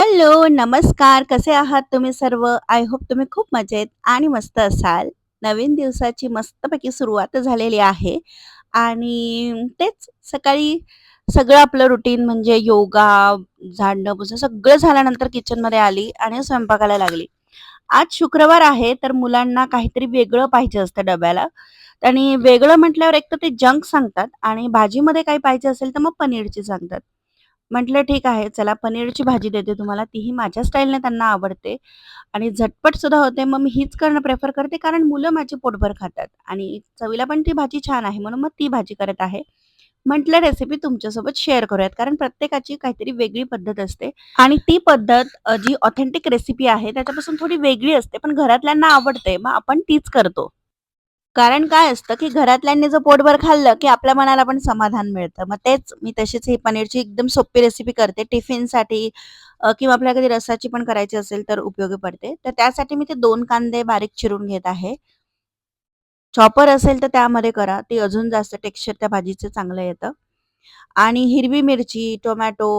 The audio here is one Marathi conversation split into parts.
हॅलो, नमस्कार. कसे आहात तुम्ही सर्व? आय होप तुम्ही खूप मजेत आणि मस्त असाल. नवीन दिवसाची मस्तपैकी सुरुवात झालेली आहे आणि तेच सकाळी सगळं आपलं रुटीन म्हणजे योगा, झाडणं, पुसणं सगळं झाल्यानंतर किचनमध्ये आली आणि स्वयंपाकाला लागली. आज शुक्रवार आहे, तर मुलांना काहीतरी वेगळं पाहिजे असतं डब्याला आणि वेगळं म्हटल्यावर एक तर ते जंक सांगतात आणि भाजीमध्ये काही पाहिजे असेल तर मग पनीरची सांगतात. म्हटलं ठीक आहे, चला पनीरची भाजी देते तुम्हाला. तीही माझ्या स्टाईलने त्यांना आवडते आणि झटपट सुद्धा होते. मग मी हीच करणं प्रेफर करते, कारण मुलं माझी पोटभर खातात आणि चवीला पण ती भाजी छान आहे, म्हणून मग ती भाजी करत आहे. म्हटलं रेसिपी तुमच्यासोबत शेअर करूयात, कारण प्रत्येकाची काहीतरी वेगळी पद्धत असते आणि ती पद्धत जी ऑथेंटिक रेसिपी आहे त्याच्यापासून थोडी वेगळी असते, पण घरातल्यांना आवडते. मग आपण तीच करतो. कारण काय असतं, की घरातल्यांनी जर पोटभर खाल्लं, की आपल्या मनाला पण समाधान मिळतं. मग तेच मी तशीच ही पनीरची एकदम सोपी रेसिपी करते. टिफिनसाठी किंवा आपल्याला कधी रसाची पण करायची असेल तर उपयोगी पडते. तर त्यासाठी मी ते दोन कांदे बारीक चिरून घेत आहे. चॉपर असेल तर त्यामध्ये करा. ते अजून जास्त टेक्स्चर त्या भाजीचं चांगलं येतं. आणि हिरवी मिरची, टोमॅटो,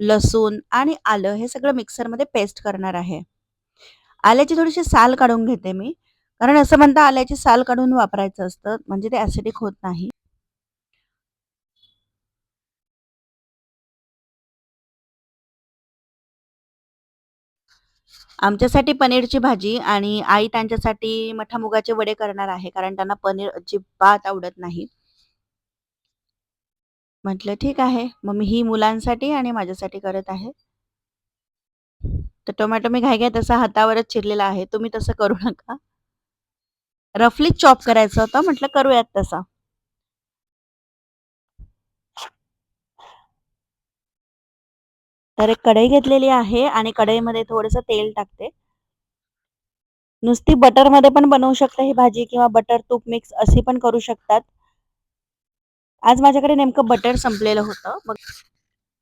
लसूण आणि आलं हे सगळं मिक्सरमध्ये पेस्ट करणार आहे. आल्याची थोडीशी साल काढून घेते मी. कारण असं म्हणता आल्याची साल काढून वापरायचं असतं, म्हणजे ते ऍसिडिक होत नाही. आमच्यासाठी पनीरची भाजी आणि आई त्यांच्यासाठी मठा मुगाचे वडे करणार आहे, कारण त्यांना पनीर अजिबात आवडत नाही. म्हटलं ठीक आहे. मग मी ही मुलांसाठी आणि माझ्यासाठी करत आहे. तर टोमॅटो मी घाई-घाईत तसा हातावरच चिरलेला आहे. तुम्ही तसं करू नका. रफली चॉप करायचं होतं. म्हटलं करूयात तसा. तर एक कढई घेतलेली आहे आणि कढईमध्ये थोडंसं तेल टाकते. नुसती बटरमध्ये पण बनवू शकता ही भाजी किंवा बटर तूप मिक्स अशी पण करू शकतात. आज माझ्याकडे नेमकं बटर संपलेलं होतं. मग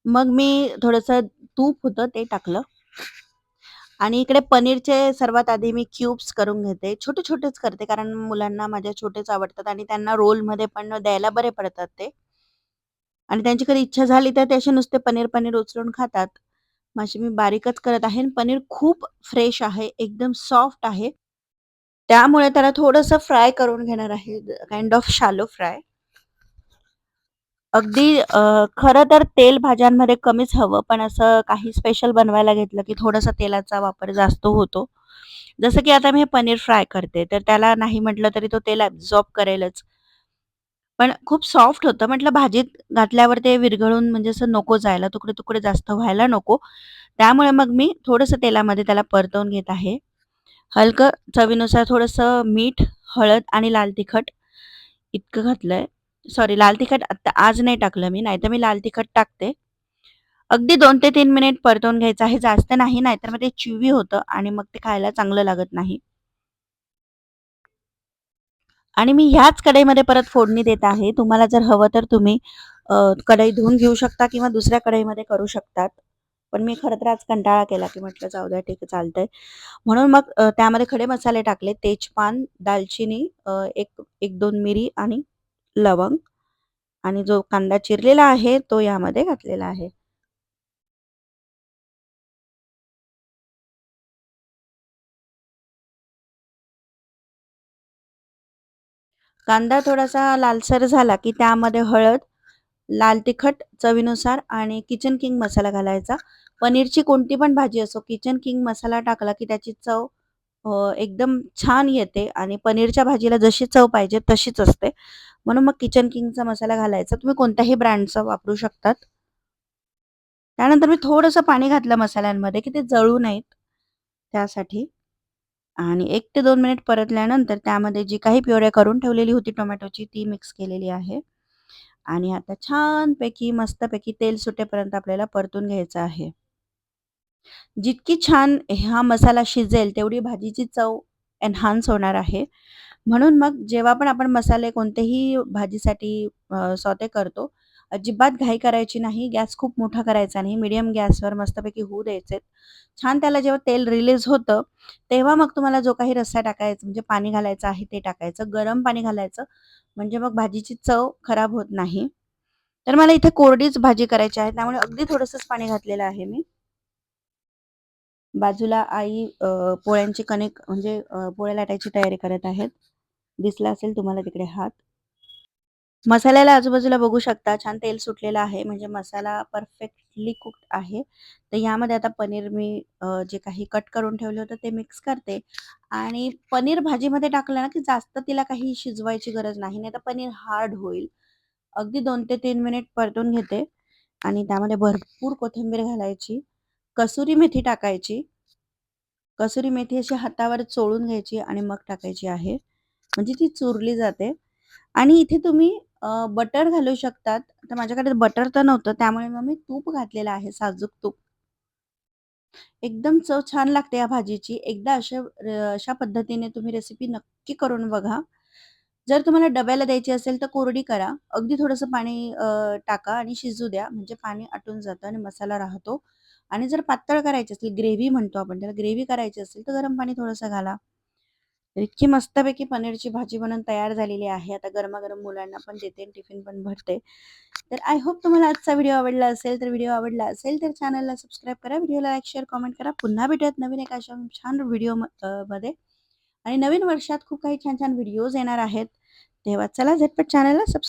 मग मी थोडंसं तूप होतं ते टाकलं. आणि इकडे पनीरचे सर्वात आधी मी क्यूब्स करून घेते. छोटे-छोटेच करते कारण मुलांना माझ्या छोटेच आवडतात आणि त्यांना रोलमध्ये पण द्यायला बरे पडतात ते. आणि त्यांची कधी इच्छा झाली तर ते असे नुसते पनीर-पनीर उचलून खातात. माझी मी बारीकच करत आहे आणि पनीर खूप फ्रेश आहे, एकदम सॉफ्ट आहे. त्यामुळे त्याला थोडंसं फ्राय करून घेणार आहे, काइंड ऑफ शालो फ्राय. अगदी अ, खरं तर तेल भाज्यांमध्ये कमीच हवं, पण असं काही स्पेशल बनवायला घेतलं, की थोडासा तेलाचा वापर जास्त होतो. जसं की आता मी हे पनीर फ्राय करते, तर त्याला नाही म्हटलं तरी तो तेल ॲब्झॉर्ब करेलच. पण खूप सॉफ्ट होतं. म्हटलं भाजीत घातल्यावर ते विरघळून म्हणजे असं नको जायला, तुकडे-तुकडे जास्त व्हायला नको. त्यामुळे मग मी थोडंसं तेलामध्ये त्याला परतवून घेत आहे. हलकं चवीनुसार थोडंसं मीठ, हळद आणि लाल तिखट इतकं घातलंय. सॉरी लाल तिखट आता आज नाही टाकलं मी, नाहीतर मी लाल तिखट टाकते. अगदी दोन ते तीन मिनिट परतवून घ्यायचं आहे, जास्त नाही, नाहीतर मग ते चिवी होतं आणि मग ते खायला चांगलं लागत नाही. आणि मी ह्याच कढईमध्ये परत फोडणी देत आहे. तुम्हाला जर हवं तर तुम्ही कढई धुवून घेऊ शकता किंवा दुसऱ्या कढईमध्ये करू शकतात. पण मी खरं तर आज कंटाळा केला, की म्हटलं जाऊ द्या ठीक आहे चालतंय. म्हणून मग त्यामध्ये खडे मसाले टाकले. तेजपान, दालचिनी, एक एक दोन मिरी आणि लवंग आणि जो कांदा चिरलेला आहे, तो यामध्ये घातलेला आहे. कांदा थोडासा लालसर झाला, की त्यामध्ये हळद, लाल तिखट चवीनुसार आणि किचन किंग मसाला घालायचा. पनीरची कोणती पण भाजी असो, किचन किंग मसाला टाकला, की त्याची चव एकदम छान येते आणि पनीरच्या भाजीला जशी चव पाहिजे तशीच असते. म्हणून मग किचन किंगचा मसाला घालायचा. तुम्ही कोणत्याही ब्रँडचा वापरू शकतात. त्यानंतर मी थोडंसं पाणी घातलं मसाल्यांमध्ये, की ते जळू नयेत त्यासाठी. आणि एक ते दोन मिनिट परतल्यानंतर त्यामध्ये जी काही प्युरे करून ठेवलेली होती टोमॅटोची ती मिक्स केलेली आहे. आणि आता छानपैकी, मस्तपैकी तेल सुटेपर्यंत आपल्याला परतून घ्यायचं आहे. जितकी छान हा मसाला शिजेल, तेवढी भाजीची चव एन्हान्स होणार आहे. म्हणून मग जेव्हा पण आपण मसाले कोणतेही भाजीसाठी सौते करतो, अजिबात घाई करायची नाही. गॅस खूप मोठा करायचा नाही. मीडियम गॅसवर मस्तपैकी होऊ द्यायचे. छान त्याला जेव्हा तेल रिलीज होतं, तेव्हा मग तुम्हाला जो काही रस्सा टाकायचा म्हणजे पाणी घालायचं आहे ते टाकायचं. गरम पाणी घालायचं, म्हणजे मग भाजीची चव खराब होत नाही. तर मला इथे कोरडीच भाजी करायची आहे, त्यामुळे अगदी थोडंसंच पाणी घातलेलं आहे मी. बाजूला आई पोळ्यांची कनेक्ट म्हणजे पोळ्या लाटायची तयारी करत आहेत. दिसला असेल तुम्हाला तिकडे हात. मसाल्याला आजूबाजूला बघू शकता छान तेल सुटलेलं आहे म्हणजे मसाला परफेक्टली कुक्ड आहे. तर यामध्ये आता पनीर मी जे काही कट करून ठेवलं होतं ते मिक्स करते आणि पनीर भाजीमध्ये टाकलं ना, की जास्त तिला काही शिजवायची गरज नाही. नाही तर पनीर हार्ड होईल. अगदी दोन ते तीन मिनिट परतून घेते आणि त्यामध्ये भरपूर कोथिंबीर घालायची, कसुरी मेथी टाकायची. कसुरी मेथी अशी हातावर चोळून घ्यायची आणि मग टाकायची आहे. म्हणजे ती चुरली जाते आणि इथे तुम्ही बटर घालू शकतात. तर माझ्याकडे बटर तर नव्हतं त्यामुळे मग मी तूप घातलेलं आहे, साजूक तूप. एकदम चव छान लागते या भाजीची. एकदा अशा अशा पद्धतीने तुम्ही रेसिपी नक्की करून बघा. जर तुम्हाला डब्याला द्यायची असेल तर कोरडी करा. अगदी थोडंसं पाणी टाका आणि शिजू द्या. म्हणजे पाणी आटून जातं आणि मसाला राहतो आणि जर पातळ करायची असेल, ग्रेव्ही म्हणतो आपण त्याला, ग्रेव्ही करायची असेल तर गरम पाणी थोडंसं घाला. इतकी मस्तपैकी पनीरची भाजी बनवून तयार झालेली आहे. आता गरमागरम मुलांना पण देते आणि टिफिन पण भरते. तर आय होप तुम्हाला आजचा व्हिडिओ आवडला असेल. तर व्हिडिओ आवडला असेल तर चॅनलला सबस्क्राईब करा. व्हिडिओला लाईक, शेअर, कमेंट करा. पुन्हा भेटूयात नवीन एका अशा छान व्हिडिओमध्ये आणि नवीन वर्षात खूप काही छान-छान व्हिडिओज येणार आहेत. तेव्हा चला झटपट चॅनलला सबस्क्राईब